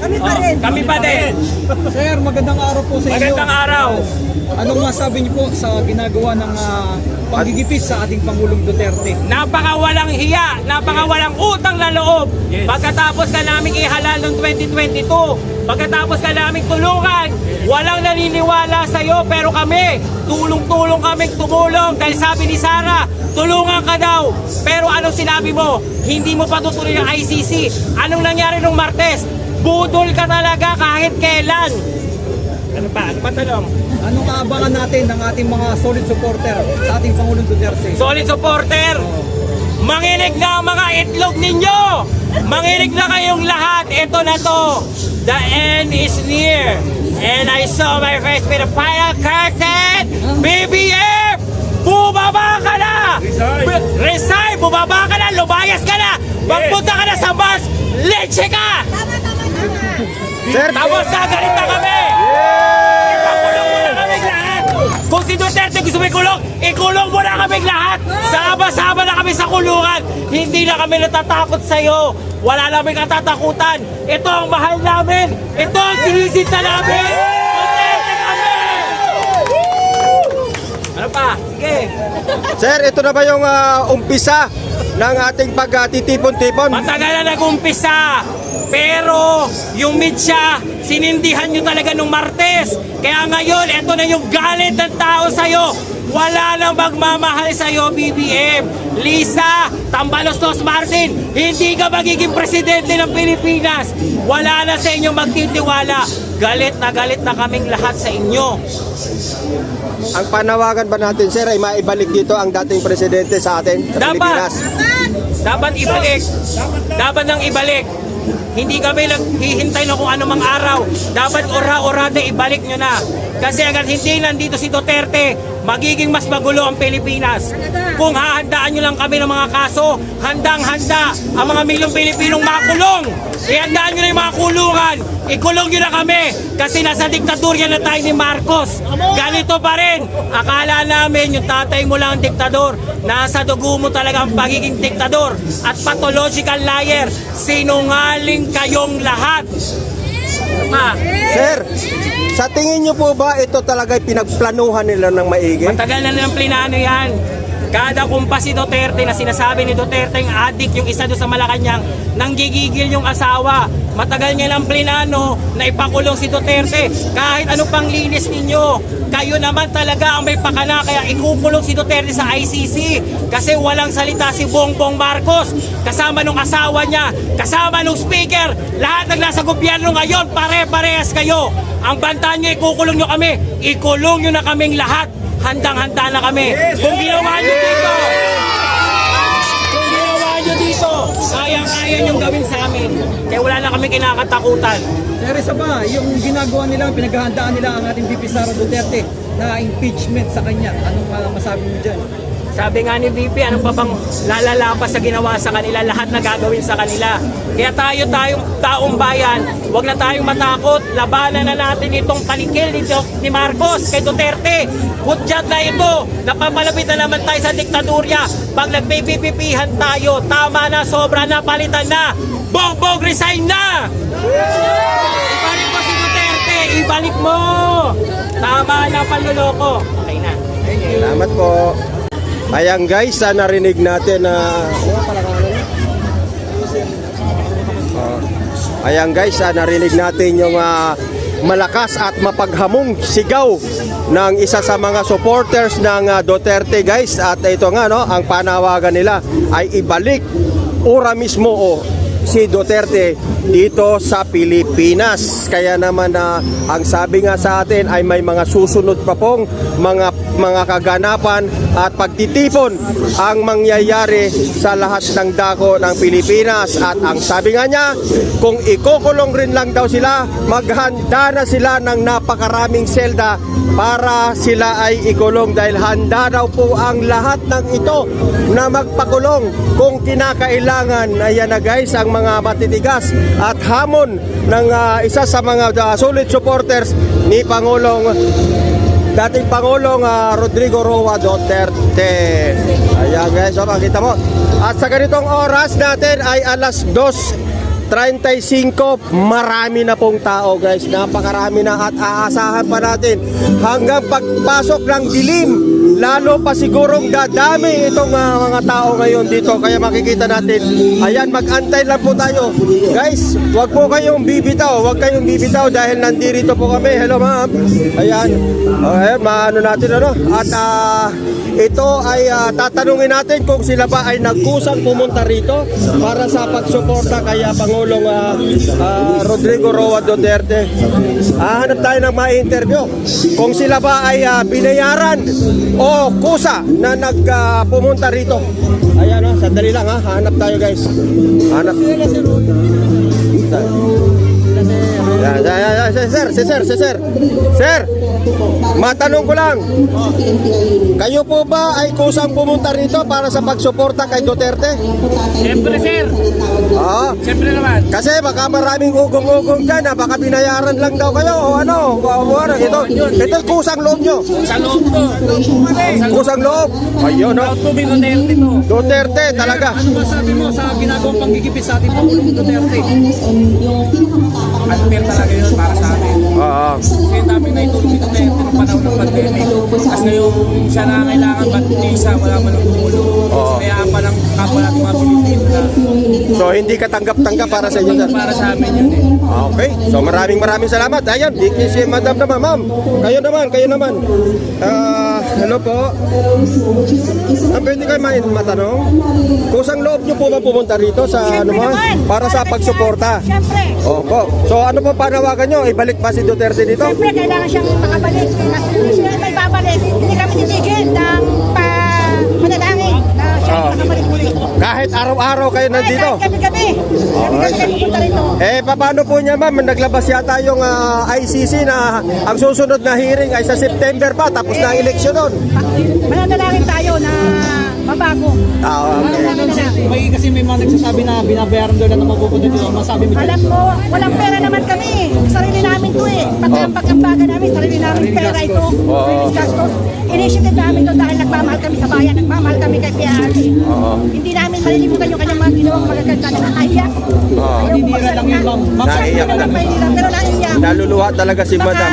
Kami pa rin. Kami pa din. Sir, magandang araw po sa inyo. Magandang araw. Anong masabi niyo po sa ginagawa ng ah, panggigipit sa ating Pangulong Duterte? Napakawalang hiya, napakawalang utang na loob. Pagkatapos ka namin ihalal noong 2022, pagkatapos ka namin tulungan, walang naniniwala sa iyo pero kami, tulong-tulong kami tumulong dahil sabi ni Sara, tulungan ka daw. Pero anong sinabi mo? Hindi mo patutuloy ang ICC. Anong nangyari nung Martes? Budol ka talaga kahit kailan. Ano pa? Ano pa tanong? Anong aabangan natin ng ating mga solid supporter sa ating Pangulong Duterte? Solid supporter! Manginig na ang mga itlog ninyo! Manginig na kayong lahat! Ito na to! The end is near! And I saw my face with the final curtain! BBF! Bumaba ka na! Resign! Resign! Bumaba ka na! Lumayas ka na! Magpunta ka na sa Mars! Leche ka! Tama, tama. Sir, Tapos na, galit na kami! Ipakulong mo na kami lahat! Kung si Duterte gusto mo ikulong, ikulong mo na kami lahat! Sama-sama na kami sa kulungan! Hindi na kami natatakot sa'yo! Wala namin katatakutan! Ito ang mahal namin! Ito ang sinisinta namin! Duterte kami! Ano pa? Sige! sir, ito na ba yung ah, umpisa ng ating pagtitipon-tipon? Matagal na nag-umpisa. Pero yung media, sinindihan nyo talaga nung Martes. Kaya ngayon, eto na yung galit ng tao sa'yo. Wala nang magmamahal sa'yo, BBM. Lisa, Tambalos Dos Martin, hindi ka magiging presidente ng Pilipinas. Wala na sa inyo magtitiwala. Galit na galit na kaming lahat sa inyo. Ang panawagan ba natin, sir, ay maibalik dito ang dating presidente sa atin, sa Dapat. Pilipinas? Dapat ibalik. Dapat nang ibalik. Hindi kami naghihintay na kung ano mang araw. Dapat ora-orada ibalik nyo na. Kasi hanggang hindi nandito si Duterte, magiging mas magulo ang Pilipinas. Kung hahandaan nyo lang kami ng mga kaso, handang-handa ang mga milyong Pilipinong makulong. Ihandaan nyo na yung mga kulungan. Ikulong nyo na kami kasi nasa diktatorya na tayo ni Marcos. Ganito pa rin. Akala namin yung tatay mo lang ang diktador. Nasa dugo mo talaga ang pagiging diktador at pathological liar. Sinungaling kayong lahat. Ma, Sir, sa tingin niyo po ba ito talaga ay pinagplanuhan nila ng maigi? matagal na nilang plinano yan. Kada kumpa si Duterte na sinasabi ni Duterte yung adik yung isa doon sa Malacanang nanggigigil yung asawa. Matagal niya lang plinano na ipakulong si Duterte. Kahit ano pang linis ninyo, kayo naman talaga ang may pakana kaya ikukulong si Duterte sa ICC. Kasi walang salita si Bongbong Marcos. Kasama nung asawa niya, kasama nung speaker, lahat ng nasa gobyerno ngayon, pare-parehas kayo. Ang banta niyo, ikukulong niyo kami. Ikulong niyo na kaming lahat. Handang-handa na kami. Kung ginawa niyo kayang-kaya niyong gawin sa amin. Kaya wala na kami kinakatakutan. Sir, isa ba, yung ginagawa nila, pinaghahandaan nila ang ating VP Sara Duterte na impeachment sa kanya. Anong ah, masabi mo dyan? Sabi nga ni VP, ano pa bang lalala pa sa ginawa sa kanila, lahat na gagawin sa kanila. Kaya tayo, tayong taong bayan, huwag na tayong matakot, labanan na natin itong palikil ni, ni Marcos kay Duterte. Hudyat na ito, napapalapit na naman tayo sa diktadurya. Pag nagpipipipihan tayo, tama na, sobra na, palitan na. Bongbong, resign na! Ibalik mo si Duterte, ibalik mo! Tama na, panluloko. Okay na. Salamat po. Ayan guys, sa narinig natin na... Oh. Ayan guys, ah, narinig natin yung ah, malakas at mapaghamong sigaw ng isa sa mga supporters ng ah, Duterte guys. At ito nga, no, ang panawagan nila ay ibalik ora mismo o si Duterte dito sa Pilipinas. Kaya naman na ang sabi nga sa atin ay may mga susunod pa pong mga mga kaganapan at pagtitipon ang mangyayari sa lahat ng dako ng Pilipinas at ang sabi nga niya kung ikukulong rin lang daw sila maghanda na sila ng napakaraming selda para sila ay ikulong dahil handa daw po ang lahat ng ito na magpakulong kung kinakailangan ayan na guys ang mga matitigas at hamon ng ah, isa sa mga ah, solid supporters ni Pangulong dating Pangulong ah, Rodrigo Roa Duterte. Ayan guys, so makita mo. At sa ganitong oras natin ay alas 2 35, marami na pong tao guys. Napakarami na at aasahan pa natin hanggang pagpasok ng dilim. Lalo pa sigurong dadami itong ah, mga tao ngayon dito. Kaya makikita natin, ayan, mag-antay lang po tayo. Guys, wag po kayong bibitaw. Wag kayong bibitaw dahil nandito po kami. Hello ma'am. Ayan. Ayan, maano natin ano. At ah, ito ay ah, tatanungin natin kung sila ba ay nagkusang pumunta rito para sa pagsuporta kay Pangulong ah, ah, Rodrigo Roa Duterte. Ah, hanap tayo ng ma-interview. Kung sila ba ay ah, binayaran o kusa na nag ah, pumunta rito. Ayan oh, sandali lang ha. Hanap tayo guys. Hanap. Yan, yan, yan, yan, sir, sir, sir, sir, sir, sir, matanong ko lang, kayo po ba ay kusang pumunta rito para sa pagsuporta kay Duterte? Siyempre, sir. Oo. Siyempre naman. Kasi baka maraming ugong-ugong dyan na baka binayaran lang daw kayo o ano, o ano, ito, ito kusang loob nyo. Sa loob to. Kusang loob. Ayun, no? Duterte to. Duterte talaga. Ano masabi mo sa ginagawang panggigipit sa ating Pangulong Duterte? Unfair talaga yun para sa amin. Oo. Kasi ang dami na itulong ni Duterte ng panahon ng pandemic. Kasi ngayon siya na kailangan ba't hindi siya wala man ang tumulong. Oo. Kaya pa ng kapwa natin mga Pilipino na So hindi ka tanggap-tanggap para sa inyo, para sa amin yun eh. Okay, so maraming maraming salamat. Ayan, di si Madam naman, ma'am. Kayo naman, kayo naman. Ah, hello po. Ah, pwede kayo may matanong? Kusang loob niyo po ba pumunta rito sa ano mo? Para sa pagsuporta? Siyempre. Opo. So ano po panawagan nyo? Ibalik ba si Duterte dito? Siyempre, kailangan siyang makabalik. Hindi siya may babalik. Hindi kami titigil ng Kahit araw-araw kayo nandito? Ay, gabi-gabi. Gabi-gabi kami punta rito. Eh, paano po niya ma'am? Naglabas yata yung ah, ICC na ang susunod na hearing ay sa September pa, tapos na ang eleksyon nun. Mananalangin tayo na mabago. Ah, okay. Na lang. May kasi may mga nagsasabi na binabayaran daw na mapupunta dito. Ang masabi mo? Alam mo, walang pera naman kami. Sarili namin to eh. Pati ang pagkambaga namin, sarili namin pera ito. Sarili gastos. Initiative namin to dahil nagmamahal kami sa bayan, nagmamahal kami kay PRD. Hindi namin malilimutan yung kanyang mga ginawang magaganda na nakaiyak. Ayaw yun, ma'am. Ma'am, Siyempre Naiiyak lang Naluluha talaga si madam.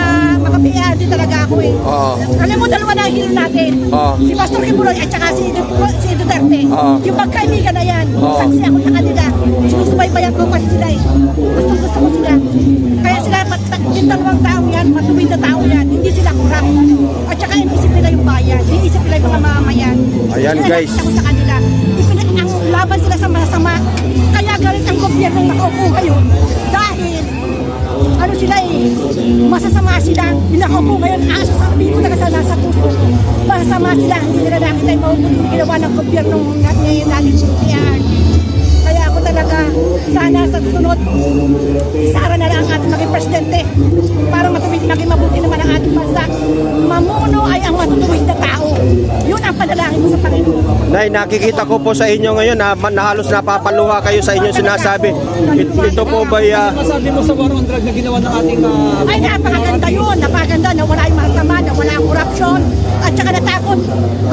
PRD talaga ako eh. Oo. Alam mo, dalawa na ang hero natin. Oo. Si Pastor Kibuloy at saka si, si Duterte. Oo. Yung magkaibigan na yan. Oo. Saksi ako sa kanila. Sinusubaybayan ko kasi sila eh. Gusto gusto ko sila. Kaya sila, mat- yung dalawang tao yan, matuwid na tao yan. Hindi sila kurang. At saka inisip nila yung bayan. Inisip nila yung mga mamamayan. Ayan, Kaya guys. nakita ko sa kanila. Ipinag ang laban sila sa masama. Kaya galit ang gobyerno nakaupo ngayon. Ano sila eh, masasama sila. Pinakaupo ngayon, aso sa sabihin ko talaga sa nasa puso. Masasama sila, hindi nila nakita yung yung ginawa ng gobyerno ngayon natin. Kaya talaga, sana sa susunod, Sara na lang ang ating maging presidente para matuwid maging mabuti naman ang ating bansa. Mamuno ay ang matutuwid na tao. Yun ang panalangin ko sa Panginoon. Nay, nakikita ko po sa inyo ngayon na, na halos napapaluha kayo sa inyong sinasabi. It- ito po ba ah, Ano masabi mo sa war on drug na ginawa ng ating ah, Ay, napakaganda yun. Napakaganda na wala yung masama, na wala ang corruption. At saka natakot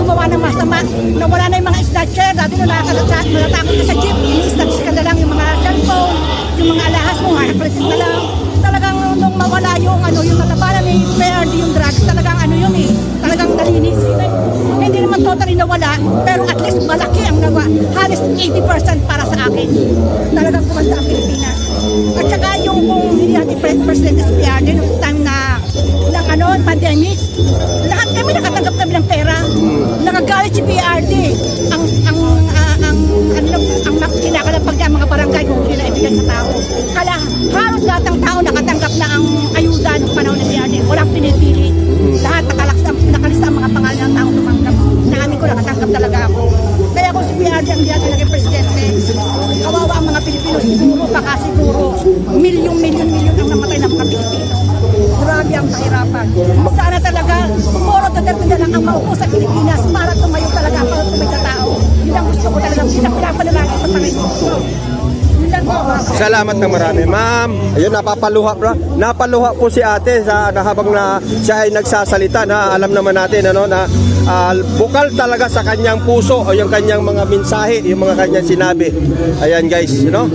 gumawa ng masama. Na wala na yung mga snatcher. Dati na natatakot ka sa jeep. Ini-snatch ka lang yung mga cellphone, yung mga alahas mo, hakapritin na lang. Talagang nung mawala yung ano, yung natapalan ni PRD yung drugs, talagang ano yun eh. Talagang nalinis. Hindi naman totally nawala, pero at least malaki ang nawa. Halos 80% para sa akin. Talagang kumanda ang Pilipinas. At saka yung kung hindi natin pre- President si PRD nung time na ng ano, pandemic, lahat kami nakatanggap kami ng pera. Nakagalit si PRD. Talaga ako. Kaya kung si PRD ang hindi naging presidente, kawawa ang mga Pilipino siguro, baka siguro milyon, milyon, milyon ang namatay ng mga Pilipino. Grabe ang kahirapan. Sana talaga, puro Duterte na lang ang maupo sa Pilipinas para tumayo talaga, para tumayo sa tao. Yun ang gusto ko talaga, yun ang pinapanalangin sa Panginoon. Salamat ng marami, ma'am. Ayun, napapaluha bro. Napaluha po si ate sa na habang na siya ay nagsasalita na alam naman natin ano na ah, bukal talaga sa kanyang puso o yung kanyang mga mensahe, yung mga kanyang sinabi. Ayan guys, you know?